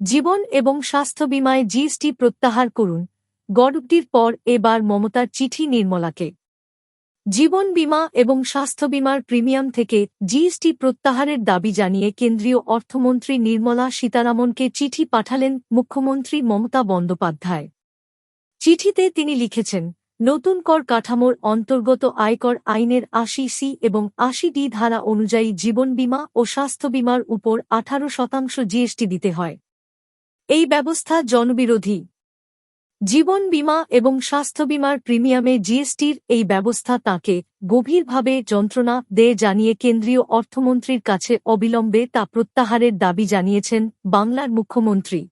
জীবন এবং স্বাস্থ্য বিমায় জিএসটি প্রত্যাহার করুন। গড়বটির পর এবার মমতার চিঠি নির্মলাকে। জীবন বীমা এবং স্বাস্থ্য বিমার প্রিমিয়াম থেকে জিএসটি প্রত্যাহারের দাবি জানিয়ে কেন্দ্রীয় অর্থমন্ত্রী নির্মলা সীতারামনকে চিঠি পাঠালেন মুখ্যমন্ত্রী মমতা বন্দ্যোপাধ্যায়। চিঠিতে তিনি লিখেছেন, নতুন কর কাঠামোর অন্তর্গত আয়কর আইনের আশি সি এবং আশি ডি ধারা অনুযায়ী জীবন বীমা ও স্বাস্থ্য বিমার উপর আঠারো শতাংশ জিএসটি দিতে হয়। এই ব্যবস্থা জনবিরোধী। জীবন বীমা এবং স্বাস্থ্য বিমার প্রিমিয়ামে জিএসটির এই ব্যবস্থা তাঁকে গভীরভাবে যন্ত্রণা দেয় জানিয়ে কেন্দ্রীয় অর্থমন্ত্রীর কাছে অবিলম্বে তা প্রত্যাহারের দাবি জানিয়েছেন বাংলার মুখ্যমন্ত্রী।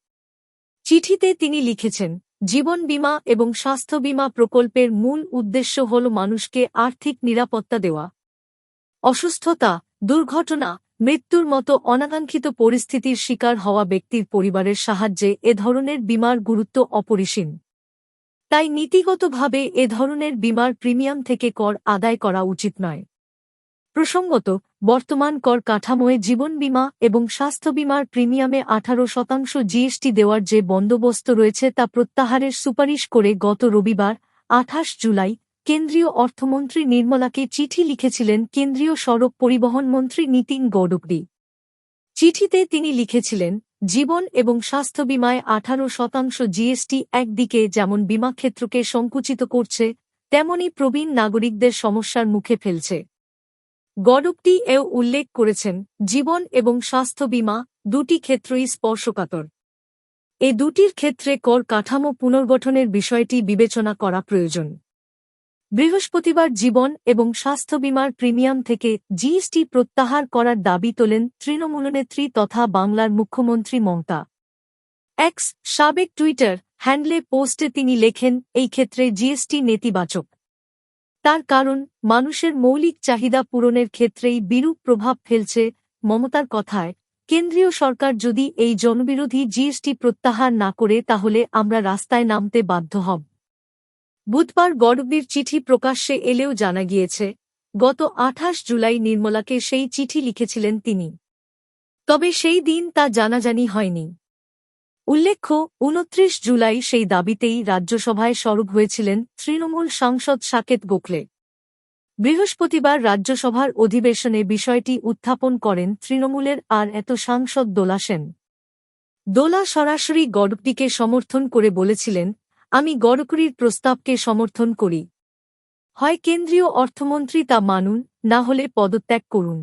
চিঠিতে তিনি লিখেছেন, জীবন বীমা এবং স্বাস্থ্য বীমা প্রকল্পের মূল উদ্দেশ্য হল মানুষকে আর্থিক নিরাপত্তা দেওয়া। অসুস্থতা, দুর্ঘটনা মৃত্যুর মতো অনাকাঙ্ক্ষিত পরিস্থিতির শিকার হওয়া ব্যক্তির পরিবারের সাহায্যে এ ধরনের বিমার গুরুত্ব অপরিসীম। তাই নীতিগতভাবে এ ধরনের বিমার প্রিমিয়াম থেকে কর আদায় করা উচিত নয়। প্রসঙ্গত, বর্তমান কর কাঠামোয় জীবন বীমা এবং স্বাস্থ্য বিমার প্রিমিয়ামে আঠারো শতাংশ জিএসটি দেওয়ার যে বন্দোবস্ত রয়েছে তা প্রত্যাহারের সুপারিশ করে গত রবিবার, আঠাশ জুলাই কেন্দ্রীয় অর্থমন্ত্রী নির্মলাকে চিঠি লিখেছিলেন কেন্দ্রীয় সড়ক পরিবহন মন্ত্রী নীতিন গডকরি। চিঠিতে তিনি লিখেছিলেন, জীবন এবং স্বাস্থ্য বিমায় আঠারো শতাংশ জিএসটি একদিকে যেমন বিমাক্ষেত্রকে সংকুচিত করছে, তেমনি প্রবীণ নাগরিকদের সমস্যার মুখে ফেলছে। গডকটি এও উল্লেখ করেছেন, জীবন এবং স্বাস্থ্য বিমা দুটি ক্ষেত্রই স্পর্শকাতর। এ দুটির ক্ষেত্রে কর কাঠামো পুনর্গঠনের বিষয়টি বিবেচনা করা প্রয়োজন। বৃহস্পতিবার জীবন এবং স্বাস্থ্য বিমার প্রিমিয়াম থেকে জিএসটি প্রত্যাহার করার দাবি তোলেন তৃণমূলনেত্রী তথা বাংলার মুখ্যমন্ত্রী মমতা। এক্স সাবেক টুইটার হ্যান্ডলে পোস্টে তিনি লেখেন, এই ক্ষেত্রে জিএসটি নেতিবাচক। তার কারণ, মানুষের মৌলিক চাহিদা পূরণের ক্ষেত্রেই বিরূপ প্রভাব ফেলছে। মমতার কথায়, কেন্দ্রীয় সরকার যদি এই জনবিরোধী জিএসটি প্রত্যাহার না করে, তাহলে আমরা রাস্তায় নামতে বাধ্য হব। বুধবার গডবির চিঠি প্রকাশ্যে এলেও জানা গিয়েছে, গত আঠাশ জুলাই নির্মলাকে সেই চিঠি লিখেছিলেন তিনি। তবে সেই দিন তা জানাজানি হয়নি। উল্লেখ্য, উনত্রিশ জুলাই সেই দাবিতেই রাজ্যসভায় সরব হয়েছিলেন তৃণমূল সাংসদ সাকেত গোখলে। বৃহস্পতিবার রাজ্যসভার অধিবেশনে বিষয়টি উত্থাপন করেন তৃণমূলের আর এত সাংসদ দোলা সেন। দোলা সরাসরি গডকটিকে সমর্থন করে বলেছিলেন আমি গডকরির প্রস্তাবকে সমর্থন করি। হয় কেন্দ্রীয় অর্থমন্ত্রী তা মানুন না হলে পদত্যাগ করুন।